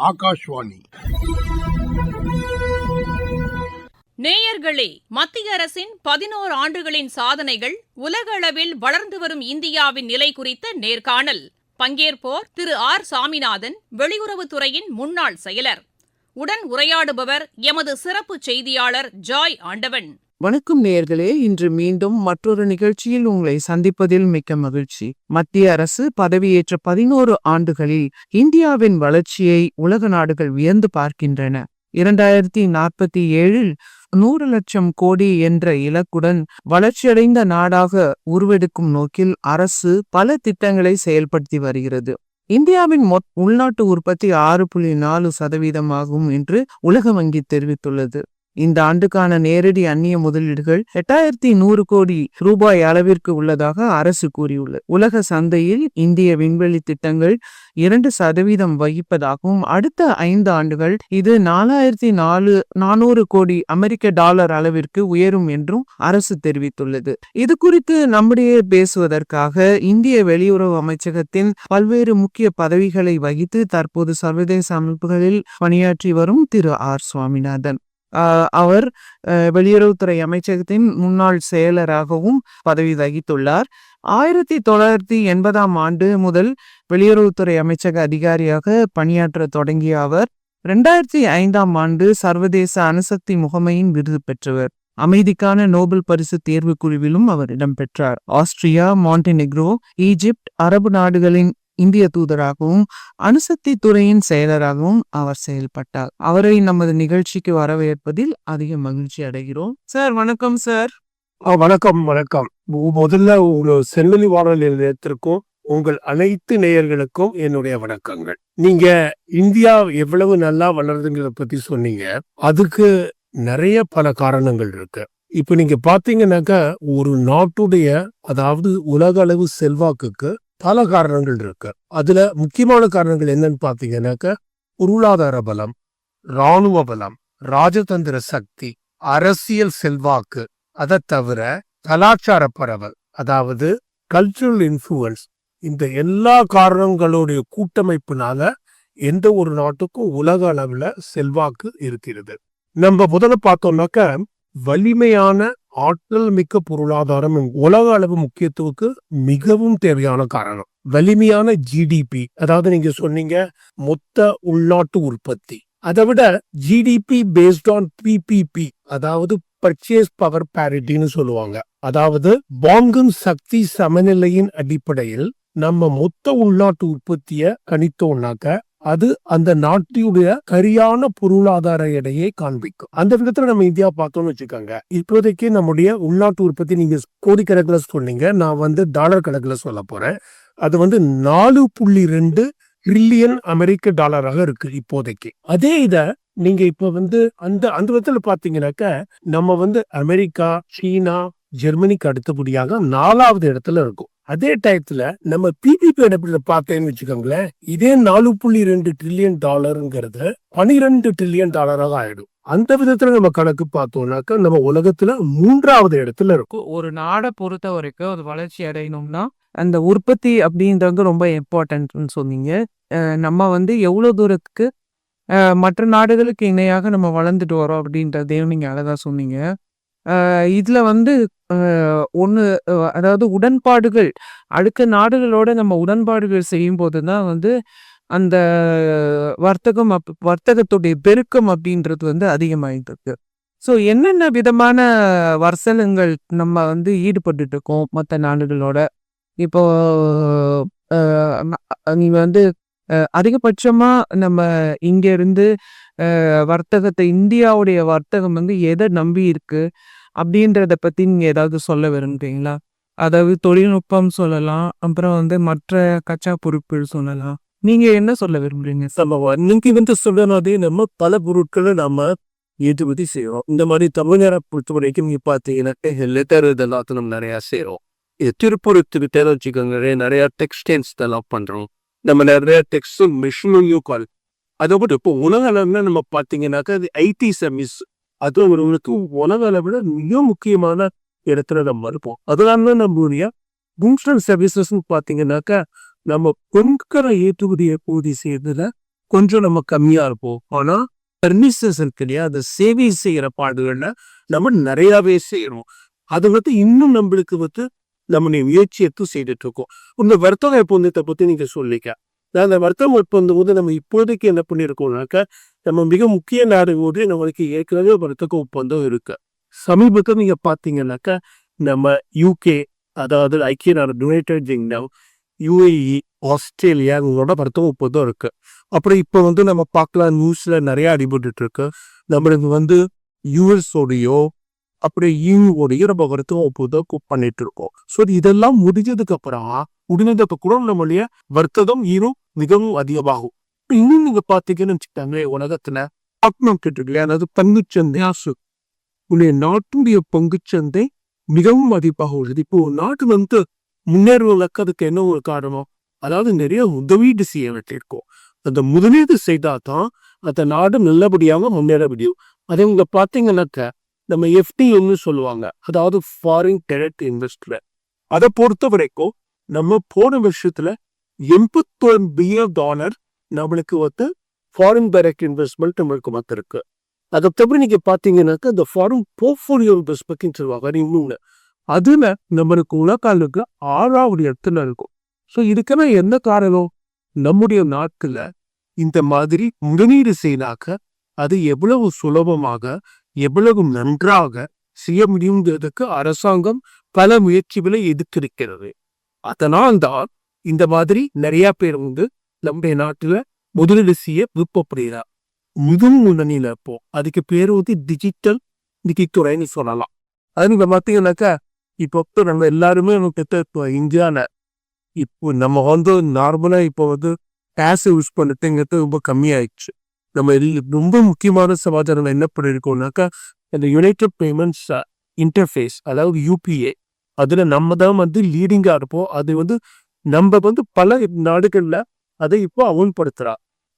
ஆகாஷ்வாணி. நேயர்களே மத்திய அரசின் பதினோரு ஆண்டுகளின் சாதனைகள் உலக அளவில் வளர்ந்து வரும் இந்தியாவின் நிலை குறித்த நேர்காணல். பங்கேற்போர் திரு ஆர் சாமிநாதன் வெளியுறவுத்துறையின் முன்னாள் செயலர். உடன் உரையாடுபவர் எமது சிறப்பு செய்தியாளர் ஜாய் ஆண்டவன். வணக்கம் நேர்களே இன்று மீண்டும் மற்றொரு நிகழ்ச்சியில் உங்களை சந்திப்பதில் மிக்க மகிழ்ச்சி. மத்திய அரசு பதவியேற்ற பதினோரு ஆண்டுகளில் இந்தியாவின் வளர்ச்சியை உலக நாடுகள் வியந்து பார்க்கின்றன. இரண்டாயிரத்தி நாற்பத்தி ஏழில் நூறு லட்சம் கோடி என்ற இலக்குடன் வளர்ச்சியடைந்த நாடாக உருவெடுக்கும் நோக்கில் அரசு பல திட்டங்களை செயல்படுத்தி வருகிறது. இந்தியாவின் மொத் உள்நாட்டு உற்பத்தி ஆறு புள்ளி நாலு சதவீதமாகும் என்று உலக வங்கி தெரிவித்துள்ளது. இந்த ஆண்டுக்கான நேரடி அந்நிய முதலீடுகள் எட்டாயிரத்தி நூறு கோடி ரூபாய் அளவிற்கு உள்ளதாக அரசு கூறியுள்ளது. உலக சந்தையில் இந்திய விண்வெளி திட்டங்கள் இரண்டு சதவீதம் வகிப்பதாகவும் அடுத்த ஐந்து ஆண்டுகள் இது நாலாயிரத்தி நாலு நானூறு கோடி அமெரிக்க டாலர் அளவிற்கு உயரும் என்றும் அரசு தெரிவித்துள்ளது. இது குறித்து நம்முடைய பேசுவதற்காக இந்திய வெளியுறவு அமைச்சகத்தின் பல்வேறு முக்கிய பதவிகளை வகித்து தற்போது சர்வதேச அமைப்புகளில் பணியாற்றி வரும் திரு ஆர் சுவாமிநாதன். அவர் வெளியுறவுத்துறை அமைச்சகத்தின் முன்னாள் செயலராகவும் பதவி வகித்துள்ளார். ஆயிரத்தி தொள்ளாயிரத்தி எண்பதாம் ஆண்டு முதல் வெளியுறவுத்துறை அமைச்சக அதிகாரியாக பணியாற்ற தொடங்கிய அவர் ரெண்டாயிரத்தி ஐந்தாம் ஆண்டு சர்வதேச அணுசக்தி முகமையின் விருது பெற்றவர். அமைதிக்கான நோபல் பரிசு தேர்வு குழுவிலும் அவர் இடம்பெற்றார். ஆஸ்திரியா மாண்டினெக்ரோ ஈஜிப்ட் அரபு நாடுகளின் இந்திய தூதராகவும் அணுசக்தி துறையின் செயலராகவும் அவர் செயல்பட்டார். அவரை நமது நிகழ்ச்சிக்கு வரவேற்பதில் அதிக மகிழ்ச்சி அடைகிறோம். சார் வணக்கம் சார். வணக்கம் வணக்கம். முதல்ல உங்க செல்வெளி வானொலி நிலையத்திற்கும் உங்கள் அனைத்து நேயர்களுக்கும் என்னுடைய வணக்கங்கள். நீங்க இந்தியா எவ்வளவு நல்லா வளருதுங்கிறத பத்தி சொன்னீங்க. அதுக்கு நிறைய பல காரணங்கள் இருக்கு. இப்ப நீங்க பாத்தீங்கன்னாக்கா ஒரு நாட்டுடைய அதாவது உலக அளவு செல்வாக்குக்கு பல காரணங்கள் இருக்கு. அதுல முக்கியமான காரணங்கள் என்னன்னு பார்த்தீங்கன்னாக்க பொருளாதார பலம் ராணுவ பலம் ராஜதந்திர சக்தி அரசியல் செல்வாக்கு. அதை தவிர கலாச்சார பரவல் அதாவது கல்ச்சுரல் இன்ஃப்ளூயன்ஸ் இந்த எல்லா காரணங்களுடைய கூட்டமைப்புனால எந்த ஒரு நாட்டுக்கும் உலக அளவுல செல்வாக்கு இருக்கிறது. நம்ம முதல்ல பார்த்தோம்னாக்க வலிமையான ஆற்றல் மிக்க பொருளாதாரம் உலக அளவு முக்கியத்துவக்கு மிகவும் தேவையான காரணம். வலிமையான ஜிடிபி அதாவது நீங்க சொன்னீங்க மொத்த உள்நாட்டு உற்பத்தி. அதை விட ஜிடிபி பேஸ்ட் ஆன் பிபிபி அதாவது பர்ச்சேஸ் பவர் பேரிட்டின்னு சொல்லுவாங்க. அதாவது வாங்கும் சக்தி சமநிலையின் அடிப்படையில் நம்ம மொத்த உள்நாட்டு உற்பத்திய கணித்தோம்னாக்க அது அந்த நாட்டினுடைய சரியான பொருளாதார எடையை காண்பிக்கும். அந்த விதத்துல நம்ம இந்தியா பார்த்தோம்னு வச்சுக்கோங்க. இப்போதைக்கு நம்முடைய உள்நாட்டு உற்பத்தி நீங்க கோடிக்கணக்கில் சொன்னீங்க. நான் வந்து டாலர் கணக்குல சொல்ல போறேன். அது வந்து நாலு புள்ளி ரெண்டு ட்ரில்லியன் அமெரிக்க டாலராக இருக்கு இப்போதைக்கு. அதே இத நீங்க இப்ப வந்து அந்த அந்த விதத்துல பாத்தீங்கன்னாக்க நம்ம வந்து அமெரிக்கா சீனா ஜெர்மனிக்கு அடுத்தபடியாக நாலாவது இடத்துல இருக்கும். அதே டயத்துல நம்ம பிபிபி அடிப்படையில பார்த்தேன்னு வச்சுக்கோங்களேன். இதே நாலு புள்ளி ரெண்டு ட்ரில்லியன் டாலருங்கிறது பனிரெண்டு ட்ரில்லியன் டாலராக ஆயிடும். அந்த விதத்துல நம்ம கணக்கு பார்த்தோம்னாக்க நம்ம உலகத்துல மூன்றாவது இடத்துல இருக்கும். ஒரு நாடை பொறுத்த வரைக்கும் அது வளர்ச்சி அடையணும்னா அந்த உற்பத்தி அப்படின்றது ரொம்ப இம்பார்ட்டன்ட்னு சொன்னீங்க. நம்ம வந்து எவ்வளோ தூரத்துக்கு மற்ற நாடுகளுக்கு இணையாக நம்ம வளர்ந்துட்டு வரோம் அப்படின்றதையும் நீங்க அழகா சொன்னீங்க. இதுல வந்து ஒன்று அதாவது உடன்பாடுகள் அடுத்த நாடுகளோட நம்ம உடன்பாடுகள் செய்யும் போது தான் வந்து அந்த வர்த்தகம் அப் வர்த்தகத்துடைய பெருக்கம் அப்படின்றது வந்து அதிகமாயிட்டு இருக்கு. ஸோ என்னென்ன விதமான வர்த்தகங்கள் நம்ம வந்து ஈடுபட்டு இருக்கோம் மற்ற நாடுகளோட? இப்போ நீங்கள் வந்து அதிகபட்சமாக நம்ம இங்கேருந்து வர்த்தகத்தை இந்தியாவுடைய வர்த்தகம் வந்து எதை நம்பி இருக்கு? அப்படின்றத பத்தி நீங்க ஏதாவது சொல்ல விரும்புறீங்களா? அதாவது தொழில்நுட்பம் சொல்லலாம் அப்புறம் வந்து மற்ற கச்சா பொருட்கள் சொல்லலாம். நீங்க என்ன சொல்ல விரும்புறீங்க? சம்பவம் இன்னைக்கு வந்து சொல்லணும்னே நம்ம பல பொருட்களை நம்ம ஏற்றுமதி செய்யறோம் இந்த மாதிரி தமிழரை பொறுத்த வரைக்கும் நீங்க பார்த்தீங்கன்னா லெட்டர் இதெல்லாம் நம்ம நிறையா செய்யறோம் இது திருப்பூரத்துக்கு தேவை வச்சுக்கோங்க நிறைய டெக்ஸ்டைல்ஸ் இதெல்லாம் பண்றோம். நம்ம நிறைய டெக்ஸ்டைல் மிஷினையும் கால் அதை விட இப்போ உலக அளவுல நம்ம பார்த்தீங்கன்னாக்கா அது ஐடி சர்வீஸ் அது ஒருவருக்கு உலக அளவில் மிக முக்கியமான இடத்துல நம்ம இருப்போம். அதனால தான் நம்மளுடைய பூஸ்டர் சர்வீசஸ்ன்னு பார்த்தீங்கன்னாக்கா நம்ம பொருட்களை ஏற்றுமதியை பூர்த்தி செய்யறதுல கொஞ்சம் நம்ம கம்மியா இருப்போம். ஆனா சர்வீசஸ் இருக்கு இல்லையா அந்த சேவை செய்யற பாடுகளில் நம்ம நிறையாவே செய்கிறோம் அது வந்து இன்னும் நம்மளுக்கு வந்து நம்ம முயற்சி எடுத்து செய்துட்டு இருக்கோம். இந்த வர்த்தக ஒப்பந்தத்தை பத்தி நீங்க சொல்லிக்க அந்த வர்த்தக ஒப்பந்தம் வந்து நம்ம இப்போதைக்கு என்ன பண்ணியிருக்கோம்னாக்க நம்ம மிக முக்கிய நாடுகளோடு நம்மளுக்கு ஏற்கனவே வர்த்தக ஒப்பந்தம் இருக்கு. சமீபத்தில் நீங்க பாத்தீங்கன்னாக்கா நம்ம யூகே அதாவது ஐக்கிய நாடு யுனைடெட் கிங்டம் யூஏஇ ஆஸ்திரேலியா இவங்களோட வர்த்தக ஒப்பந்தம் இருக்கு. அப்புறம் இப்போ வந்து நம்ம பார்க்கலாம் நியூஸ்ல நிறைய அடிபட்டு இருக்கு. நம்மளுக்கு வந்து யூஎஸ்ஓடையோ அப்புறம் ஈவோடையோ நம்ம வர்த்தக ஒப்பந்தம் பண்ணிட்டு இருக்கோம். ஸோ இதெல்லாம் முடிஞ்சதுக்கு அப்புறம் முடிஞ்சதுக்கு கூட நம்மளுடைய வர்த்தகம் ஈரும் மிகவும் அதிகமாகும். இன்னும் நீங்க பாத்தீங்கன்னு வச்சுக்கிட்டாங்க உலகத்துல ஸ்டாக் மார்க்கெட் இருக்கு அதாவது பங்குச்சந்தை ஆசு. உன்னுடைய நாட்டுடைய பங்குச்சந்தை மிகவும் அதிகமாக உள்ளது. இப்போ நாட்டு வந்து முன்னேறுவதற்கு அதுக்கு என்ன ஒரு காரணம்? அதாவது நிறைய உதவீடு செய்ய வேண்டியிருக்கும் அந்த முதலீடு செய்தாதான் அந்த நாடு நல்லபடியாக முன்னேற முடியும். அதே உங்க பாத்தீங்கன்னாக்க நம்ம எஃப்டின்னு சொல்லுவாங்க. அதாவது ஃபாரின் டெரக்ட் இன்வெஸ்ட்மெண்ட் அதை பொறுத்த வரைக்கும் நம்ம போன வருஷத்துல எண்பத்தொரு பில்லியன் டாலர் நம்மளுக்கு வந்து ஃபாரின் டைரக்ட் இன்வெஸ்ட்மெண்ட் நம்மளுக்கு மத்திருக்கு அதை தவிர நீங்க பாத்தீங்கன்னாக்கா இந்த ஃபாரின் போர்ட்ஃபோலியோ இன்வெஸ்ட்மெண்ட் சொல்லுவாங்க. இன்னொன்று அதுல நம்மளுக்கு உலகாலுக்கு ஆறாவது இடத்துல இருக்கும். ஸோ இதுக்கெல்லாம் என்ன காரணம்? நம்முடைய நாட்கள்ல இந்த மாதிரி முதலீடு செய்தாக்க அது எவ்வளவு சுலபமாக எவ்வளவு நன்றாக செய்ய முடியுங்கிறதுக்கு அரசாங்கம் பல முயற்சிகளை எதிர்த்திருக்கிறது அதனால் தான் இந்த மாதிரி நிறைய பேர் வந்து நம்முடைய நாட்டுல முதலீடு செய்ய விருப்பப்படுகிறார். முதல் முன்னணியில இப்போ அதுக்கு பேர் வந்து டிஜிட்டல் நிதித்துறைன்னு சொல்லலாம். அது பார்த்தீங்கன்னாக்கா இப்போ நம்ம எல்லாருமே நமக்கு இப்போ இந்தியால இப்போ நம்ம வந்து நார்மலா இப்போ வந்து கேஷ் யூஸ் பண்ணிட்டுங்கிறது ரொம்ப கம்மியாயிடுச்சு. நம்ம ரொம்ப முக்கியமான சமாச்சாரம் என்ன பண்ணிருக்கோம்னாக்கா இந்த யுனைடெட் பேமெண்ட்ஸ் இன்டர்ஃபேஸ் அதாவது யூபிஏ அதில் நம்ம தான் வந்து லீடிங்காக இருப்போம். அது வந்து நம்ம வந்து பல நாடுகளில் அதை இப்போ அமல்படுத்துறா.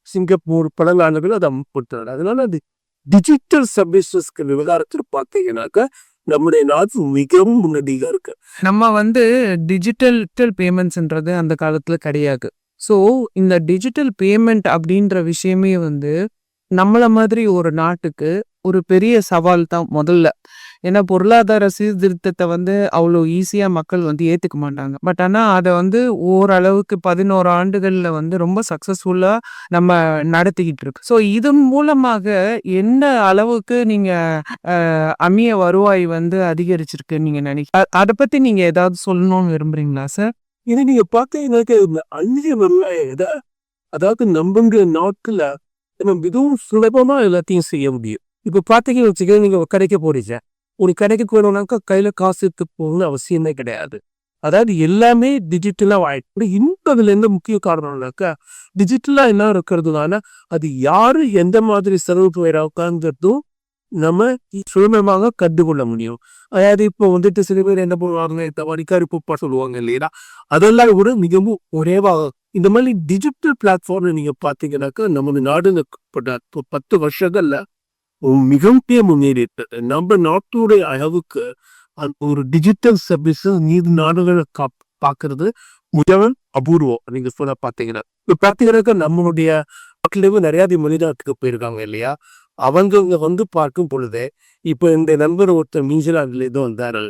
சிங்கப்பூர் பல நாடுகள் அதை அமல்படுத்துறாங்க அதனால அது டிஜிட்டல் சர்வீசஸ்க்கு விவகாரத்தில் பார்த்தீங்கன்னாக்கா நம்முடைய நாடு மிகவும் முன்னடியாக இருக்கு. நம்ம வந்து டிஜிட்டல் பேமெண்ட்ஸ்ன்றது அந்த காலத்தில் கிடையாது. ஸோ இந்த டிஜிட்டல் பேமெண்ட் அப்படின்ற விஷயமே வந்து நம்மளை மாதிரி ஒரு நாட்டுக்கு ஒரு பெரிய சவால் தான் முதல்ல. ஏன்னா பொருளாதார சீர்திருத்தத்தை வந்து அவ்வளோ ஈஸியாக மக்கள் வந்து ஏற்றுக்க மாட்டாங்க. பட் ஆனால் அதை வந்து ஓரளவுக்கு பதினோரு ஆண்டுகளில் வந்து ரொம்ப சக்ஸஸ்ஃபுல்லாக நம்ம நடத்திக்கிட்டு இருக்கு. ஸோ இதன் மூலமாக என்ன அளவுக்கு நீங்கள் அமிய வருவாய் வந்து அதிகரிச்சிருக்கு நீங்கள் நினைக்க அதை பற்றி நீங்கள் ஏதாவது சொல்லணும்னு விரும்புறீங்களா சார் இது நீங்கள் பார்த்தீங்கன்னாக்க அந்நிய அதாவது நம்புங்கிற நாட்களில் நம்ம மிகவும் சுலபமாக எல்லாத்தையும் செய்ய முடியும். இப்போ பார்த்தீங்கன்னு வச்சுக்க நீங்கள் ஒரு கடைக்கு போறீங்க. ஒரு கடைக்கு போனோம்னாக்கா கையில காசு எடுத்து போகணும்னு அவசியமே கிடையாது. அதாவது எல்லாமே டிஜிட்டலா ஆயிடுச்சு இன்னும் அதுல எந்த முக்கிய காரணம்னாக்கா டிஜிட்டலா என்ன இருக்கிறதுனால அது யாரு எந்த மாதிரி செலவு போயிடாங்கிறதும் நம்ம சுலபமாக கண்டுகொள்ள முடியும். அதாவது இப்போ வந்துட்டு சில பேர் என்ன பண்ணுவாங்க இந்த மாதிரி பூப்பா சொல்லுவாங்க இல்லையா? அதெல்லாம் கூட மிகவும் ஒரேவாக இந்த மாதிரி டிஜிட்டல் பிளாட்ஃபார்ம் நீங்க பாத்தீங்கன்னாக்கா நம்ம நாடு பட்ட பத்து வருஷங்கள்ல மிகப்பெரிய பெரிய இருக்குது நம்ம நாட்டுடைய அளவுக்கு ஒரு டிஜிட்டல் சர்வீஸ் நீதி நாடுகளை கா பாக்குறது மிகவும் அபூர்வம். நீங்க சொல்ல பார்த்தீங்கன்னா இப்போ பார்த்தீங்கன்னாக்கா நம்மளுடைய நாட்டிலேயும் நிறைய மனிதத்துக்கு போயிருக்காங்க இல்லையா? அவங்க வந்து பார்க்கும் பொழுது இப்போ இந்த நண்பர் ஒருத்தர் நியூசிலாந்துல ஏதோ வந்தாரு.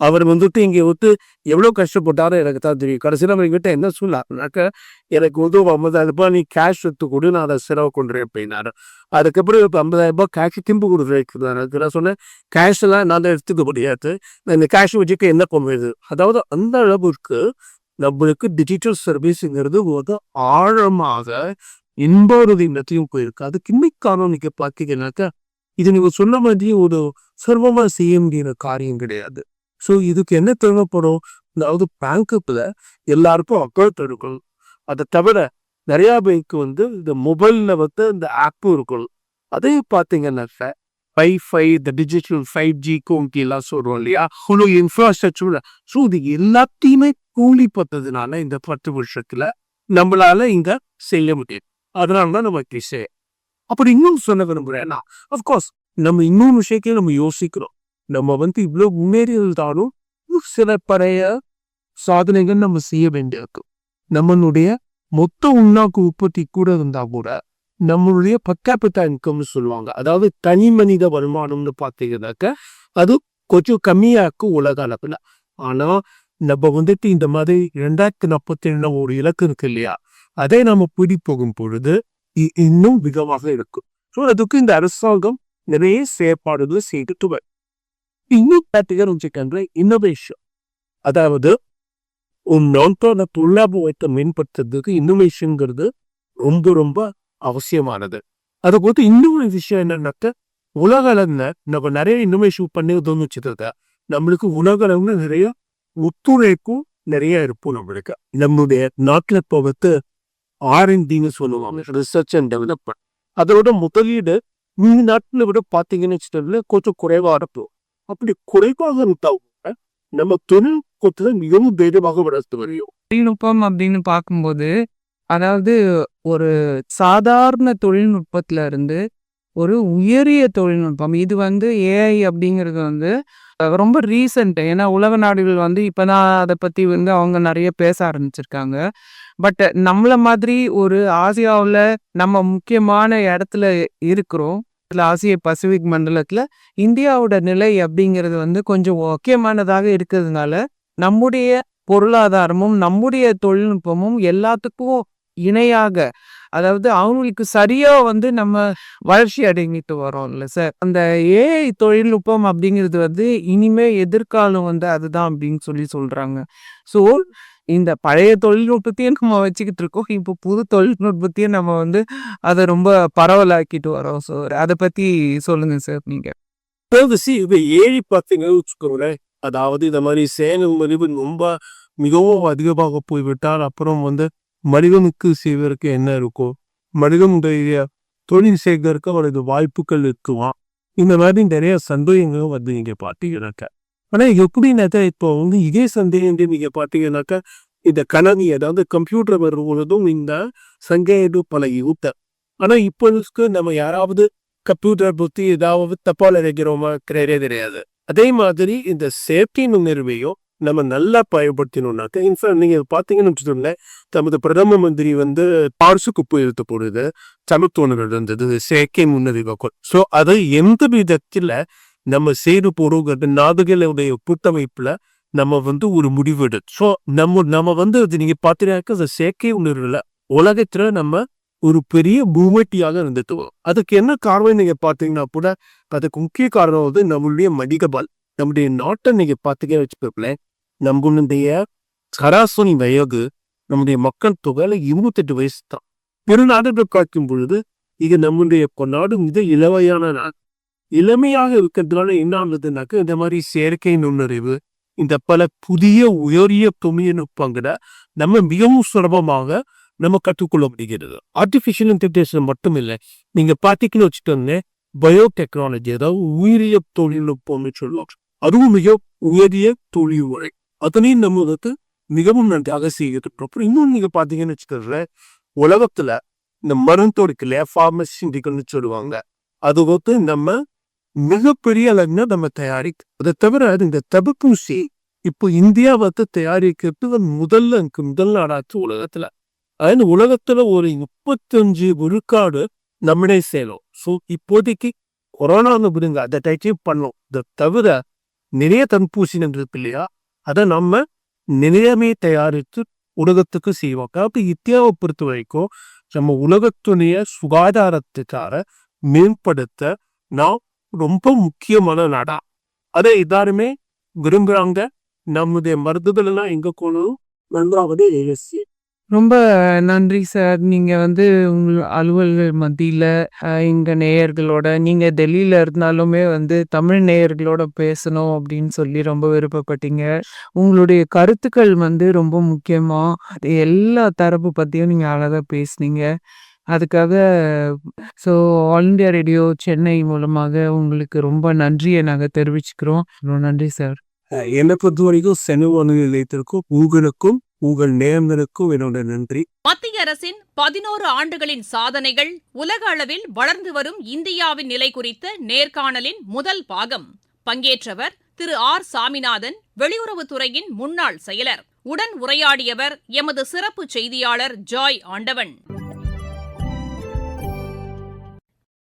அவர் வந்துட்டு இங்கே வந்து எவ்வளோ கஷ்டப்பட்டாரோ எனக்கு தான் தெரியும். கடைசியில் அவர் எங்கிட்ட என்ன சொன்னாருனாக்க எனக்கு வந்து ஐம்பதாயிரம் ரூபாய் நீ கேஷ் எடுத்து கொடு நான் அதை செலவு கொண்டுறேன் அப்படின்னாரு. அதுக்கப்புறம் இப்போ ஐம்பதாயிரம் ரூபாய் கேஷ் திரும்ப கொடுத்துருக்கிறாரு நான் சொன்னேன் கேஷ் எல்லாம் என்னால் எடுத்துக்க முடியாது. இந்த கேஷ் வச்சுக்க என்ன பண்ணுவது அதாவது அந்த அளவுக்கு நம்மளுக்கு டிஜிட்டல் சர்வீஸுங்கிறது ஒரு ஆழமாக எண்பது இடத்தையும் போயிருக்கு. அதுக்கு இன்னைக்கான நீங்கள் நீங்க பார்த்தீங்கன்னாக்கா இது நீங்கள் சொன்ன மாதிரி ஒரு சர்வமாக செய்ய முடியிற காரியம் கிடையாது. ஸோ இதுக்கு என்ன தேவைப்படும்? அதாவது பேங்க்குல எல்லாருக்கும் அக்கௌண்ட் இருக்கும். அதை தவிர நிறைய பேருக்கு வந்து இந்த மொபைலில் வந்து இந்த ஆப்பும் இருக்கும். அதே பார்த்தீங்கன்னாக்க வைஃபை இந்த டிஜிட்டல் ஃபைவ் ஜி கோங்கிலாம் எல்லாம் இல்லையா? அவ்வளோ இன்ஃப்ராஸ்ட்ரக்சர் ஸோ இது எல்லாத்தையுமே கூலி பத்ததுனால இந்த பத்து வருஷத்தில் நம்மளால இங்க செய்ய முடியும். அதனால தான் நம்ம கிசே அப்புறம் இன்னும் சொல்ல விரும்புகிறேன்னா அஃப்கோர்ஸ் நம்ம இன்னொரு விஷயத்தையும் நம்ம யோசிக்கிறோம். நம்ம வந்து இவ்வளவு முன்னேறியிருந்தாலும் சில பழைய சாதனைகள் நம்ம செய்ய வேண்டியிருக்கு. நம்மளுடைய மொத்த உண்ணாக்கு உற்பத்தி கூட இருந்தா கூட நம்மளுடைய பக்காபிட்டா இன்கம்னு சொல்லுவாங்க. அதாவது தனி மனித வருமானம்னு பார்த்தீங்கன்னாக்க அது கொஞ்சம் கம்மியா இருக்கும் உலக அளவில். ஆனா நம்ம வந்துட்டு இந்த மாதிரி ரெண்டாயிரத்தி நாற்பத்தி ரெண்டு ஒரு இலக்கு இருக்கு இல்லையா? அதை நம்ம பிடி போகும் பொழுது இ- இன்னும் மிகமாக இருக்கும். ஸோ அதுக்கு இந்த அரசாங்கம் நிறைய செயற்பாடுகளை செய்துட்டு வரும் இன்னும் கேட்டகரி இன்னோவேஷன் அதாவது உன்னோட நாட்டோட மேம்படுத்துறதுக்கு இன்னோவேஷன்ங்கிறது ரொம்ப ரொம்ப அவசியமானது அதை பொறுத்து இன்னொரு விஷயம் என்னன்னாக்க உலக நம்ம நிறைய இன்னோவேஷன் பண்ணிருந்தோம்னு வச்சுருக்க நம்மளுக்கு உலக அளவுல நிறைய ஒத்துழைப்பும் நிறைய இருக்கும் நம்மளுக்கு நம்மளுடைய நாட்டில் இப்போ வந்து ஆர்என்டின்னு சொல்லுவாங்க ரிசர்ச் அண்ட் டெவலப்மெண்ட் அதோட முதலீடு இந்த நாட்டில் விட பார்த்தீங்கன்னு வச்சுட்டோம்ல கொஞ்சம் குறைவாக இருக்கும் அப்படி குறைவாக இருந்தால் கூட நம்ம தொழில்நுட்பத்துல மிகவும் வேகமாக வளர்த்து வரையும் தொழில்நுட்பம் அப்படின்னு பார்க்கும்போது அதாவது ஒரு சாதாரண தொழில்நுட்பத்துல இருந்து ஒரு உயரிய தொழில்நுட்பம் இது வந்து ஏஐ அப்படிங்கிறது வந்து ரொம்ப ரீசண்ட் ஏன்னா உலக நாடுகள் வந்து இப்போ தான் அதை பற்றி வந்து அவங்க நிறைய பேச ஆரம்பிச்சிருக்காங்க. பட் நம்மளை மாதிரி ஒரு ஆசியாவில் நம்ம முக்கியமான இடத்துல இருக்கிறோம். ஆசிய பசிபிக் மண்டலத்தில் இந்தியாவோட நிலை அப்படிங்கிறது வந்து கொஞ்சம் முக்கியமானதாக இருக்கிறதுனால நம்முடைய பொருளாதாரமும் நம்முடைய தொழில்நுட்பமும் எல்லாத்துக்கும் இணையாக அதாவது அவங்களுக்கு சரியா வந்து நம்ம வளர்ச்சி அடைஞ்சிட்டு வரோம்ல சார். அந்த ஏஐ தொழில்நுட்பம் அப்படிங்கிறது வந்து இனிமே எதிர்காலம் வந்து அதுதான் அப்படின்னு சொல்லி சொல்றாங்க. ஸோ இந்த பழைய தொழில்நுட்பத்தையும் நம்ம வச்சுக்கிட்டு இருக்கோம். இப்போ புது தொழில்நுட்பத்தையும் நம்ம வந்து அதை ரொம்ப பரவலாக்கிட்டு வரோம். சார் அதை பத்தி சொல்லுங்க சார் நீங்க. அதாவது சி இப்போ ஏழி பார்த்தீங்கன்னு வச்சுக்கோங்களேன். அதாவது இந்த மாதிரி சேனம் மலிவு ரொம்ப மிகவும் அதிகமாக போய்விட்டால் அப்புறம் வந்து மனிதனுக்கு செய்வதற்கு என்ன இருக்கும்? மனிதனுடைய தொழில் செய்வதற்கு அவரது வாய்ப்புகள் இருக்குமா? இந்த மாதிரி நிறைய சந்தேகங்களும் வந்து நீங்க பார்த்தீங்கன்னாக்கா ஆனா எப்படின்னாக்கா இப்போ வந்து இதே சந்தேகம் நீங்க பார்த்தீங்கன்னாக்கா இந்த கணனி அதாவது கம்ப்யூட்டர் வரும்பொழுதும் இந்த சந்தேகம் பல யூத்த ஆனா இப்போ நம்ம யாராவது கம்ப்யூட்டர் பத்தி ஏதாவது தப்பால் நினைக்கிறோமா? கிடையவே கிடையாது. அதே மாதிரி இந்த சேஃப்டி நுண்ணறிவையும் நம்ம நல்லா பயன்படுத்தணும்னாக்கா இன்ஃபேக்ட் நீங்க பாத்தீங்கன்னு வச்சுக்கோங்களேன் தமது பிரதம மந்திரி வந்து பார்சுக்கு போயிருந்த பொழுது சமத்துவங்கள் இருந்தது செயற்கை முன்னறிவுகள் ஸோ அது எந்த விதத்தில் நம்ம செய்து போறோங்கிறது நாடுகளுடைய கூட்டமைப்புல நம்ம வந்து ஒரு முடிவெடு. ஸோ நம்ம நம்ம வந்து அது நீங்க பார்த்தீங்கன்னாக்க அந்த செயற்கை உணர்வுல உலகத்துல நம்ம ஒரு பெரிய பூமட்டியாக இருந்துட்டு அதுக்கு என்ன காரணம் நீங்க பாத்தீங்கன்னா கூட அதுக்கு முக்கிய காரணம் வந்து நம்மளுடைய மடிகபால் நம்முடைய நாட்டை நீங்க பாத்தீங்க வச்சுக்கோங்களேன் நம்மளுடைய சராசரி வயது நம்முடைய மக்கள் தொகையில இருபத்தெட்டு வயசு தான். பெருநாடுகள் காக்கும் பொழுது இது நம்முடைய நாடு மிக இளவையான நாடு. இளமையாக இருக்கிறதுனால என்ன ஆகுதுனாக்க இந்த மாதிரி செயற்கை நுண்ணறிவு இந்த பல புதிய உயரிய தொழில்நுட்பங்களை நம்ம மிகவும் சுலபமாக நம்ம கற்றுக்கொள்ள முடிகிறது. ஆர்டிஃபிஷியல் இன்டெலிஜென்ஸ் மட்டும் இல்லை நீங்க பாத்தீங்கன்னு பயோ டெக்னாலஜி அதாவது உயிரிய தொழில்நுட்பம்னு சொல்லுவாங்க அதுவும் மிக உயரிய தொழில் முறை. அதனையும் நம்ம வந்து மிகவும் நன்றாக செய்கிறது அப்புறம் இன்னும் நீங்க பாத்தீங்கன்னு வச்சுக்கோங்க உலகத்துல இந்த மருந்து இருக்குல்ல ஃபார்மசிட்டிகள்னு சொல்லுவாங்க. அது வந்து நம்ம மிகப்பெரிய அளவுல நம்ம தயாரிக்க அதை தவிர இந்த தடுப்பூசி இப்போ இந்தியா வந்து தயாரிக்கிறது முதல்ல இருக்கு முதல் நாடாச்சு உலகத்துல. அதாவது உலகத்துல ஒரு முப்பத்தஞ்சு விழுக்காடு நம்மளே செய்யணும் ஸோ இப்போதைக்கு கொரோனா விடுங்க அதை டைச்சே பண்ணோம் இதை தவிர நிறைய தடுப்பூசி இருக்கு இல்லையா அதை நம்ம நிலையமே தயாரித்து உலகத்துக்கு செய்வோம். அப்படி இந்தியாவை பொறுத்த வரைக்கும் நம்ம உலகத்துடைய சுகாதாரத்துக்காக மேம்படுத்த நாம் ரொம்ப முக்கியமான நாடா. அதை எல்லாருமே விரும்புறாங்க. நம்முடைய மருந்துகள் எல்லாம் எங்க போனாலும் நன்றாவது ஏஎஸ்சி ரொம்ப நன்றி சார். நீங்க வந்து உங்கள் அலுவல்கள் மத்தியில எங்க நேயர்களோட நீங்க டெல்லியில இருந்தாலுமே வந்து தமிழ் நேயர்களோட பேசணும் அப்படின்னு சொல்லி ரொம்ப விருப்பப்பட்டீங்க. உங்களுடைய கருத்துக்கள் வந்து ரொம்ப முக்கியமா எல்லா தரப்பு பத்தியும் நீங்க அழகா பேசுனீங்க. அதுக்காக so All India Radio Chennai மூலமாக உங்களுக்கு ரொம்ப நன்றியை நாங்கள் தெரிவிச்சுக்கிறோம். ரொம்ப நன்றி சார் என்னை பொறுத்த வரைக்கும் செனவானு நிலையத்திற்கும் உங்களுக்கும் உங்கள் நேயர்களுக்கும் என்னோட நன்றி. மத்திய அரசின் பதினோரு ஆண்டுகளின் சாதனைகள் உலக அளவில் வளர்ந்து வரும் இந்தியாவின் நிலை குறித்த நேர்காணலின் முதல் பாகம். பங்கேற்றவர் திரு ஆர். சாமிநாதன் வெளியுறவுத்துறையின் முன்னாள் செயலர். உடன் உரையாடியவர் எமது சிறப்பு செய்தியாளர் ஜாய் ஆண்டவன்.